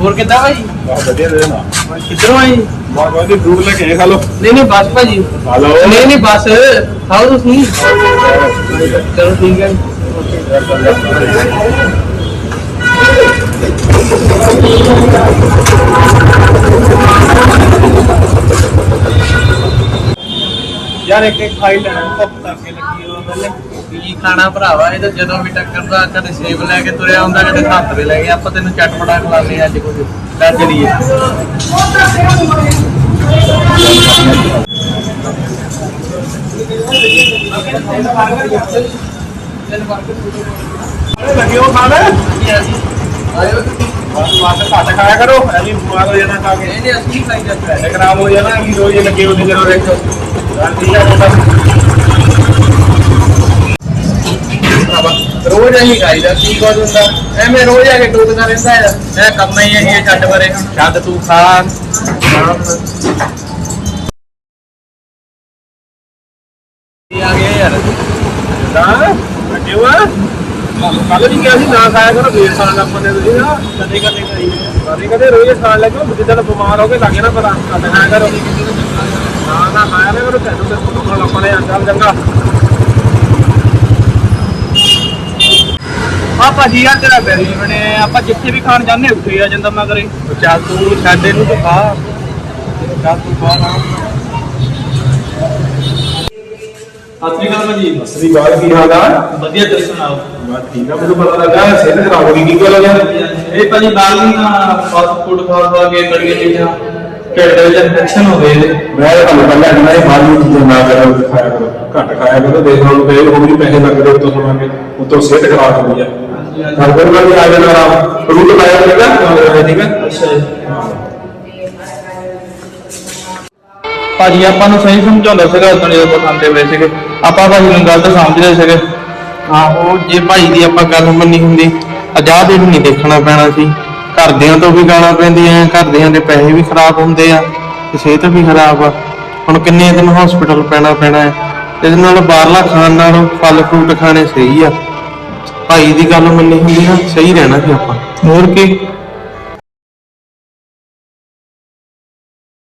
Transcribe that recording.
ਹੋਰ ਕਿੱਦਾਂ ਭਾਈ? ਬਹੁਤ ਵਧੀਆ ਦੇ ਨਾ ਕਿੱਧਰੋਂ ਆਏ? ਬਹੁਤ ਵਧੀਆ ਫਰੂਟ ਲੈ ਕੇ ਆਏ ਖਾ ਲਓ। ਨਹੀਂ ਨਹੀਂ ਬਸ ਭਾਜੀ। ਖਾ ਲਓ। ਨਹੀਂ ਨਹੀਂ ਬਸ। ਖਾਓ ਤੁਸੀਂ। ਚਲੋ ਠੀਕ ਹੈ। ਯਾਰ ਇੱਕ ਇੱਕ ਖਾਈ ਲੈਣਾ ਧੁੱਪ ਕਰਕੇ ਲੱਗੀ ਉਹ ਪਹਿਲੇ। ਕੀ ਖਾਣਾ ਭਰਾਵਾ ਇਹ ਤਾਂ ਜਦੋਂ ਵੀ ਟੱਕਰਦਾ ਕਦੇ ਸੇਬ ਲੈ ਕੇ ਤੁਰਿਆ ਹੁੰਦਾ ਕਦੇ ਸੰਤਰੇ ਲੈ ਕੇ ਆਪਾਂ ਤੈਨੂੰ ਚਟਪਟਾ ਖਿਲਾਉਂਦੇ ਅੱਜ ਕੁਝ। ਲੈ ਚਲੀਏ ਲੱਗਿਓ ਖਾ ਲੈ ਆਇਓ ਤੁਸੀਂ। ਵਾਸਤੇ ਘੱਟ ਖਾਇਆ ਕਰੋ। ਐਵੇਂ ਬਿਮਾਰ ਹੋ ਜਾਣਾ ਖਾ ਕੇ। ਨਹੀਂ ਨਹੀਂ ਅਸੀਂ ਖਾਈ ਜਾਂਦੇ। ਖਰਾਬ ਹੋ ਜਾਣਾ ਕਿ ਰੋਜ਼ ਲੱਗੇ ਹੁੰਦੇ ਜਦੋਂ ਰੇਟ ਰੋਜ਼ ਅਸੀਂ ਖਾਈਦਾ ਕੀ ਕੁਝ ਹੁੰਦਾ? ਐਵੇਂ ਰੋਜ਼ ਆ ਕੇ ਟੋਕਦਾ ਰਹਿੰਦਾ ਹੈ ਇਹ ਕੰਮ ਹੀ ਇਹ ਛੱਡ ਪਰੇ। ਛੱਡ ਤੂੰ ਖਾ। ਆ ਗਿਆ ਯਾਰ? ਨਾ ਲੱਗਿਓ ਆ ਕੱਲ ਵੀ ਕਿਹਾ ਸੀ ਨਾ ਖਾਇਆ ਕਰੋ ਫੇਰ ਖਾਣ ਲੱਗ ਪੈਂਦੇ ਤੁਸੀਂ ਨਾ। ਕਦੇ ਕਦੇ ਖਾਈ ਕਦੇ ਕਦੇ ਰੋਜ਼ ਖਾਣ ਲੱਗੋ ਜਿੱਦਣ ਬਿਮਾਰ ਹੋ ਕੇ ਲੱਗੇ ਨਾ ਪਤਾ। ਖਾਇਆ ਕਰੋ ਨਾ ਨਾ ਨਾ ਤੁਹਾਨੂੰ ਲੱਪਣੇ ਅੰਦਰ ਚੰਗਾ। ਆ ਭਾਜੀ ਯਾਰ ਤੇਰਾ ਬੈਰੀ ਬਣੇ ਆਪਾਂ ਜਿੱਥੇ ਵੀ ਖਾਣ ਜਾਂਦੇ ਉੱਥੇ ਹੀ ਆ ਜਾਂਦਾ ਮੈਂ ਕਰੇ ਚੱਲ ਤੂੰ ਛੱਡ ਇਹਨੂੰ ਤੂੰ ਖਾ। ਚੱਲ ਤੂੰ ਖਾ ਨਾ। ਸਤਿ ਸ਼੍ਰੀ ਅਕਾਲ ਭਾਜੀ। ਸ੍ਰੀ ਅਕਾਲ ਕੀ ਹਾਲ ਆ? ਵਧੀਆ ਤੁਸੀਂ ਸੁਣਾਓ? ਬਸ ਠੀਕ ਆ ਮੈਨੂੰ ਪਤਾ ਲੱਗਾ ਸਿਹਤ ਖਰਾਬ ਹੋ ਗਈ ਕੀ ਗੱਲ ਗਿਆ ਇਹ ਭਾਜੀ ਬਾਲ ਨਾ ਫਾਸਟ ਫੂਡ ਖਾ ਖਾ ਕੇ ਕੜੀਆਂ ਚੀਜ਼ਾਂ। ਢਿੱਡ ਦੇ ਵਿੱਚ ਇਨਫੈਕਸ਼ਨ ਹੋ ਇਹਦੇ। ਮੈਂ ਤੁਹਾਨੂੰ ਪਹਿਲਾਂ ਕਹਿੰਦਾ ਇਹ ਬਾਹਰ ਦੀ ਚੀਜ਼ਾਂ ਨਾ ਕਰੋ ਖਾਇਆ ਕਰੋ। ਘੱਟ ਖਾਇਆ ਕਰੋ ਦੇਖ ਲਓ ਕਿ ਉਹ ਵੀ ਪੈਸੇ ਲੱਗਦੇ ਉੱਤੋਂ ਸੁਣਾਂਗੇ ਉੱਤੋਂ ਸਿਹਤ ਖਰਾਬ ਹੁੰਦੀ ਆ। ਹਰ ਕੋਈ ਵਾਲੀ ਆ ਜਾਣਾ ਆਰਾਮ ਫਰੂਟ ਲਾਇਆ ਕਰੇਗਾ ਠੀਕ ਹੈ ਭਾਜੀ ਆਪਾਂ ਨੂੰ ਸਹੀ ਸਮਝਾਉਂਦਾ ਸੀਗਾ ਉਦੋਂ ਜਦੋਂ ਸੀਗੇ। ਆਪਾਂ ਭਾਜੀ ਨੂੰ ਗਲਤ ਸਮਝਦੇ ਸੀਗੇ। ਆਹੋ ਜੇ ਭਾਈ ਦੀ ਆਪਾਂ ਗੱਲ ਮੰਨੀ ਹੁੰਦੀ ਆਜ਼ਾਦ ਇਹਨੂੰ ਨਹੀਂ ਦੇਖਣਾ ਪੈਣਾ ਸੀ। ਘਰਦਿਆਂ ਤੋਂ ਵੀ ਗਾਲਾਂ ਪੈਂਦੀਆਂ, ਘਰਦਿਆਂ ਦੇ ਪੈਸੇ ਵੀ ਖਰਾਬ ਹੁੰਦੇ ਆ ਤੇ ਸਿਹਤ ਵੀ ਖਰਾਬ ਆ। ਹੁਣ ਕਿੰਨੇ ਦਿਨ ਹਸਪੀਟਲ ਪੈਣਾ ਪੈਣਾ ਹੈ। ਇਹਦੇ ਨਾਲ ਬਾਹਰਲਾ ਖਾਣ ਨਾਲ ਫਲ ਫਰੂਟ ਖਾਣੇ ਸਹੀ ਆ। ਭਾਈ ਦੀ ਗੱਲ ਮੰਨੀ ਹੁੰਦੀ ਨਾ ਸਹੀ ਰਹਿਣਾ ਸੀ ਆਪਾਂ। ਹੋਰ ਕੀ?